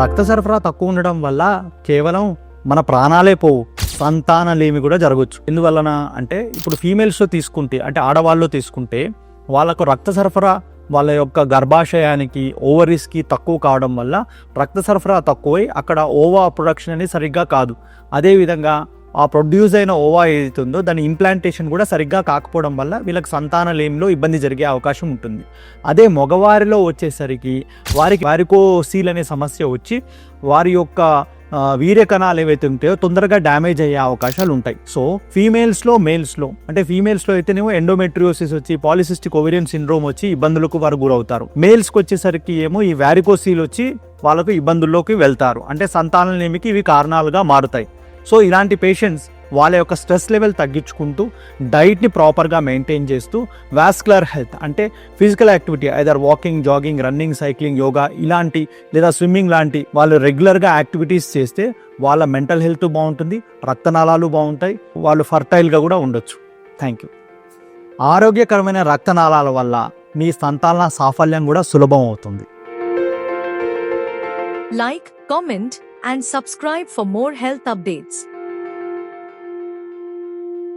రక్త సరఫరా తక్కువ ఉండడం వల్ల కేవలం మన ప్రాణాలే పోవు. సంతానలేమి కూడా జరగచ్చు. ఎందువలన అంటే ఇప్పుడు ఫీమేల్స్లో తీసుకుంటే అంటే ఆడవాళ్ళు తీసుకుంటే వాళ్ళకు రక్త సరఫరా వాళ్ళ యొక్క గర్భాశయానికి ఓవరీస్కి తక్కువ కావడం వల్ల రక్త సరఫరా తక్కువై అక్కడ ఓవా ప్రొడక్షన్ అనేది సరిగ్గా కాదు. అదేవిధంగా ఆ ప్రొడ్యూస్ అయిన ఓవా ఏదైతుందో దాని ఇంప్లాంటేషన్ కూడా సరిగ్గా కాకపోవడం వల్ల వీళ్ళకి సంతానలేమిలో ఇబ్బంది జరిగే అవకాశం ఉంటుంది. అదే మగవారిలో వచ్చేసరికి వారికి వారికోసీల్ అనే సమస్య వచ్చి వారి యొక్క ఆ, వీర్య కణాలు ఏవైతే ఉంటాయో తొందరగా డ్యామేజ్ అయ్యే అవకాశాలు ఉంటాయి. సో ఫీమేల్స్లో మేల్స్లో అంటే ఫీమేల్స్లో అయితేనేమో ఎండోమెట్రియోసిస్ వచ్చి పాలిసిస్టిక్ ఓవేరియన్ సిండ్రోమ్ వచ్చి ఇబ్బందులకు వారు గురవుతారు. మేల్స్కి వచ్చేసరికి ఏమో ఈ వ్యారికోసీల్ వచ్చి వాళ్ళకు ఇబ్బందుల్లోకి వెళ్తారు. అంటే సంతానలేమికి ఇవి కారణాలుగా మారుతాయి. సో ఇలాంటి పేషెంట్స్ వాళ్ళ యొక్క స్ట్రెస్ లెవెల్ తగ్గించుకుంటూ డైట్ని ప్రాపర్గా మెయింటైన్ చేస్తూ వాస్కులర్ హెల్త్ అంటే physical activity either walking jogging running cycling yoga ఇలాంటి లేదా స్విమ్మింగ్ లాంటి వాళ్ళు రెగ్యులర్గా యాక్టివిటీస్ చేస్తే వాళ్ళ మెంటల్ హెల్త్ బాగుంటుంది రక్తనాళాలు బాగుంటాయి వాళ్ళు ఫర్టైల్గా కూడా ఉండొచ్చు. థ్యాంక్ యూ ఆరోగ్యకరమైన రక్తనాళాల వల్ల మీ సంతాన సాఫల్యం కూడా సులభం అవుతుంది. Like comment and subscribe for more health updates.